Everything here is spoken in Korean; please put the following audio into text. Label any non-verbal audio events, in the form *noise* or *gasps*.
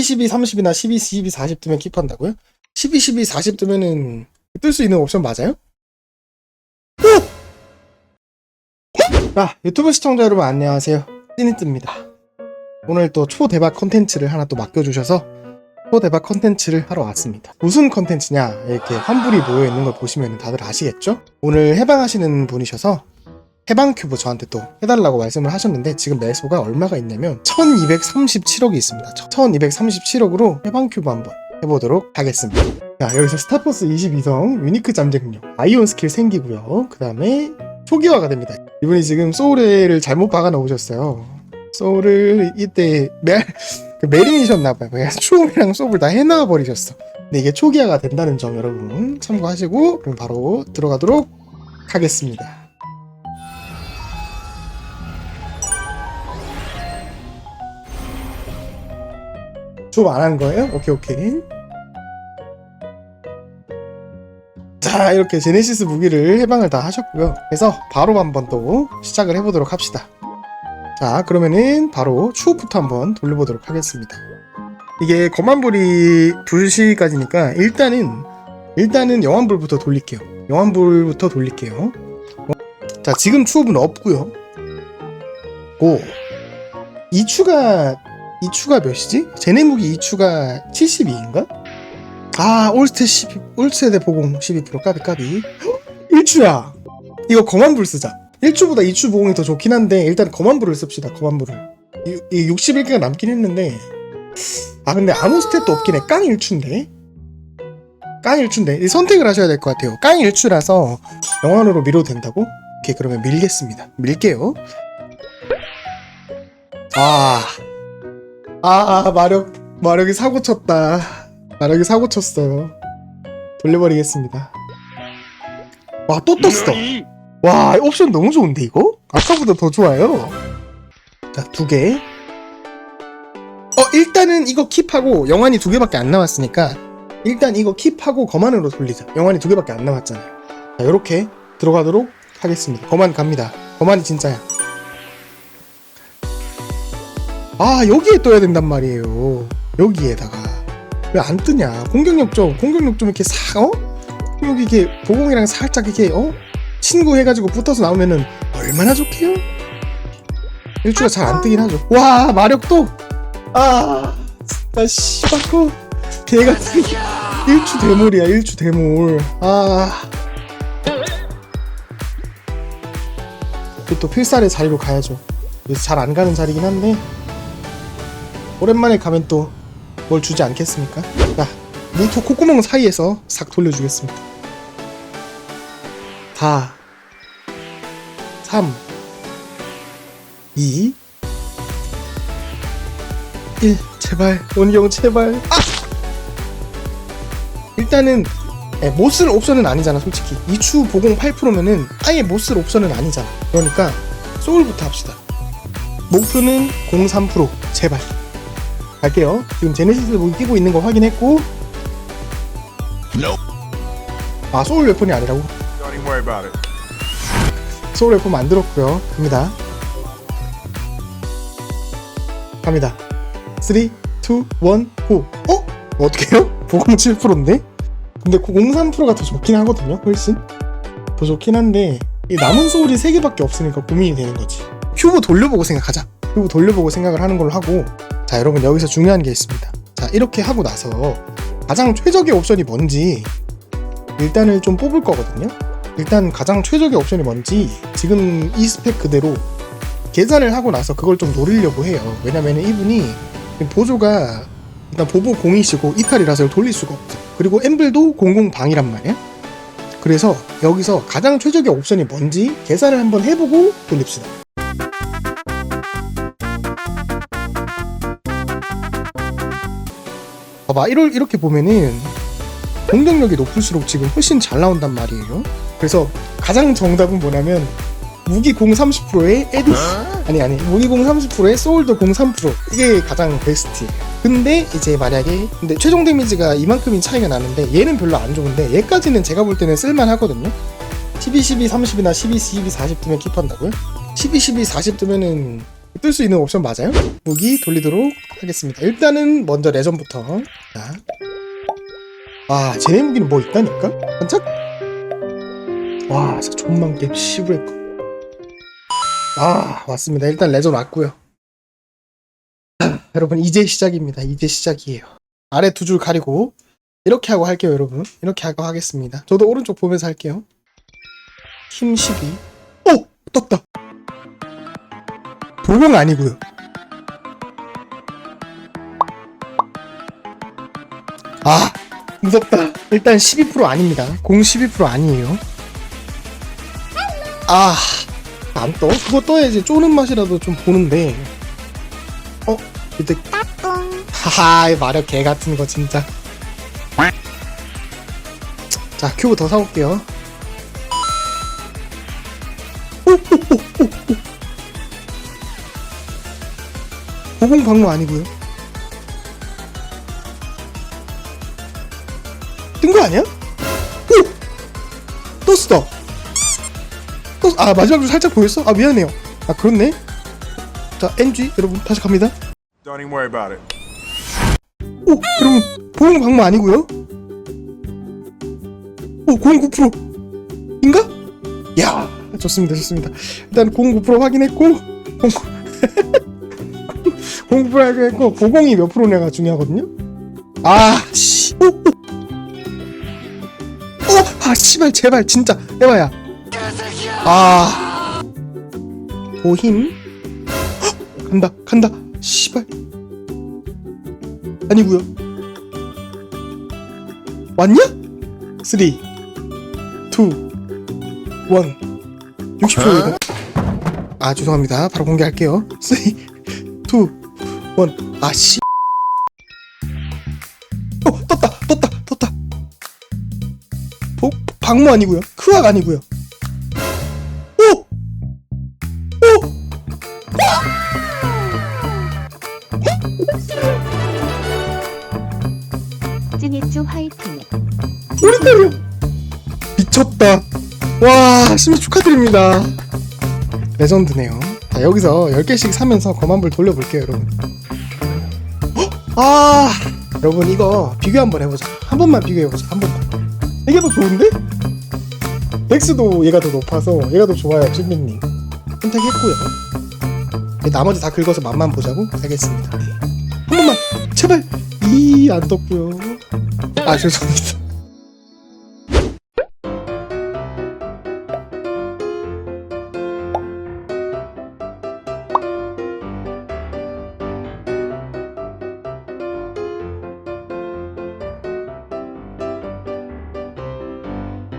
12, 12, 30이나 12, 12, 40 뜨면 킵한다고요? 12, 12, 40 뜨면은 뜰 수 있는 옵션 맞아요? 아, 유튜브 시청자 여러분 안녕하세요. 찐이뜨입니다. 오늘 또 초대박 컨텐츠를 하나 또 맡겨주셔서 초대박 컨텐츠를 하러 왔습니다. 무슨 컨텐츠냐? 이렇게 환불이 모여 있는 걸 보시면 다들 아시겠죠? 오늘 해방하시는 분이셔서 해방 큐브 저한테 또 해달라고 말씀을 하셨는데 지금 매수가 얼마가 있냐면 1237억이 있습니다. 1237억으로 해방 큐브 한번 해보도록 하겠습니다. 자 여기서 스타포스 22성 유니크 잠재능력 아이온 스킬 생기고요. 그 다음에 초기화가 됩니다. 이분이 지금 소울을 잘못 박아 놓으셨어요. 소울을 이때 메, 그 메린이셨나봐요. 그래서 추움이랑 소울 다 해놔 버리셨어. 근데 이게 초기화가 된다는 점 여러분 참고하시고 그럼 바로 들어가도록 하겠습니다. 좀안한 거예요? 오케이 오케이. 자 이렇게 제네시스 무기를 해방을 다 하셨고요. 그래서 바로 한번 또 시작을 해보도록 합시다. 자 그러면은 바로 추후부터 한번 돌려보도록 하겠습니다. 이게 검안불이 2시까지니까 일단은 일단은 영환불부터 돌릴게요. 영환불부터 돌릴게요. 자 지금 추후는 없고요. 고 2추가 2추가 몇이지? 제네 무기 2추가 72인가? 아 올스테 12 올스테대 보공 12% 까비 까비. *gasps* 1추야! 이거 검안불 쓰자. 1추보다 2추 보공이 더 좋긴 한데 일단 검안불을 씁시다 검안불을. 이, 이 61개가 남긴 했는데. 아 근데 아무 스탯도 없긴 해 깡 1추인데. 깡 1추인데. 이 선택을 하셔야 될 것 같아요. 깡 1추라서 영환으로 밀어도 된다고? 오케이 그러면 밀겠습니다. 밀게요. 아 아, 마력, 마력이 사고 쳤다. 마력이 사고 쳤어요. 돌려버리겠습니다. 와, 또 떴어. 와, 이 옵션 너무 좋은데, 이거? 아까보다 더 좋아요. 자, 두 개. 어, 일단은 이거 킵하고 영환이 두 개밖에 안 남았으니까, 일단 이거 킵하고 거만으로 돌리자. 영환이 두 개밖에 안 남았잖아요. 자, 요렇게 들어가도록 하겠습니다. 거만 갑니다. 거만이 진짜야. 아 여기에 떠야 된단 말이에요. 여기에다가. 왜 안 뜨냐? 공격력 좀 공격력 좀 이렇게 사 어? 여기 이렇게 보공이랑 살짝 이렇게 어? 친구 해가지고 붙어서 나오면은 얼마나 좋게요? 일주가 잘 안 뜨긴 하죠. 와 마력도! 아 진짜 씨발코. 개같은 일주 대물이야 일주 대물 아. 또 필살의 자리로 가야죠. 잘 안 가는 자리긴 한데 오랜만에 가면 또 뭘 주지 않겠습니까? 자, 무토 콧구멍 사이에서 싹 돌려주겠습니다. 4, 3, 2, 1, 제발, 원경 제발. 아! 일단은 예, 못쓸 옵션은 아니잖아, 솔직히. 2추 보공 8%면은 아예 못쓸 옵션은 아니잖아. 그러니까 소울부터 합시다. 목표는 03% 제발. 갈게요. 지금 제네시스 무기 끼고 있는 거 확인했고. 아 소울 웨폰이 아니라고? Don't even worry about it. 소울 웨폰 만들었고요. 갑니다. 갑니다. 3, 2, 1, 고! 어? 어떻게 해요? 보공 7%인데? 근데 03%가 더 좋긴 하거든요, 훨씬. 더 좋긴 한데, 이 남은 소울이 3개밖에 없으니까 고민이 되는 거지. 큐브 돌려보고 생각하자. 큐브 돌려보고 생각을 하는 걸로 하고, 자, 여러분, 여기서 중요한 게 있습니다. 자, 이렇게 하고 나서 가장 최적의 옵션이 뭔지 일단을 좀 뽑을 거거든요. 일단 가장 최적의 옵션이 뭔지 지금 이 스펙 그대로 계산을 하고 나서 그걸 좀 노리려고 해요. 왜냐면 이분이 보조가 일단 보보 공이시고 이칼이라서 이걸 돌릴 수가 없죠. 그리고 엠블도 공공방이란 말이야. 그래서 여기서 가장 최적의 옵션이 뭔지 계산을 한번 해보고 돌립시다. 봐봐, 이럴, 이렇게 보면은 공격력이 높을수록 지금 훨씬 잘 나온단 말이에요. 그래서 가장 정답은 뭐냐면 무기 공 30%에 에디스 아니 아니 무기 공 30%에 소울도 공 3% 이게 가장 베스트예요. 근데 이제 만약에 근데 최종 데미지가 이만큼인 차이가 나는데 얘는 별로 안 좋은데 얘까지는 제가 볼 때는 쓸만하거든요. 12, 12, 30이나 12, 12, 40 뜨면 킵한다고요? 12, 12, 40 뜨면은 뜰 수 있는 옵션 맞아요? 무기 돌리도록 하겠습니다. 일단은 먼저 레전부터. 자. 아, 쟤네 무기는 뭐 있다니까? 반짝? 와, 존만 게 시부했고. 아, 왔습니다. 일단 레전 왔고요. 자, *clears throat* 여러분, 이제 시작입니다. 이제 시작이에요. 아래 두 줄 가리고 이렇게 하고 할게요, 여러분. 이렇게 하고 하겠습니다. 저도 오른쪽 보면서 할게요. 힘 12. 오! 떴다. 도공 아니고요. 아, 무섭다. 일단 12% 아닙니다. 공 12% 아니에요. 아, 안 떠? 그거 떠야지 쪼는 맛이라도 좀 보는데. 어? 이때 하하, 이 마력 개 같은 거 진짜. 자, 큐브 더 사올게요. 오, 오. 보공 방로 아니고요. 뜬 거 아니야? 오! 떴어. 떴. 아 마지막 줄 살짝 보였어? 아 미안해요. 아 그렇네. 자 NG 여러분 다시 갑니다. Don't even worry about it. 오 여러분 보공 방로 아니고요. 오 09% 인가? 야 좋습니다 좋습니다. 일단 09% 확인했고 *laughs* 09% 확인했고 보공이 몇 프로냐가 중요하거든요. 아 씨. 오, 오. 어, 아, 씨발, 제발, 진짜, 해봐야. 아, 보힘. 헉, 간다, 간다, 씨발. 아니구요. 왔냐? 3, 2, 1. 60초이다. 아, 죄송합니다. 바로 공개할게요. 3, 2, 1. 아, 씨. 어, 떴다, 떴다, 떴다. 복 박모 아니고요. 크악 아니고요. 오! 오! 찐이쭈 화이팅. 우리 때려. 미쳤다. 와, 심히 축하드립니다. 레전드네요. 자, 여기서 10개씩 사면서 거만불 돌려볼게요, 여러분. 헉! 아, 여러분 이거 비교 한번 해보자. 한 번만 비교해보자. 한 번만. 이게 더 좋은데? 덱스도 얘가 더 높아서 얘가 더 좋아요, 찐민님. 선택했고요. 나머지 다 긁어서 맛만 보자고 알겠습니다. 한 번만 제발 이 안 떴고요. 아 죄송합니다.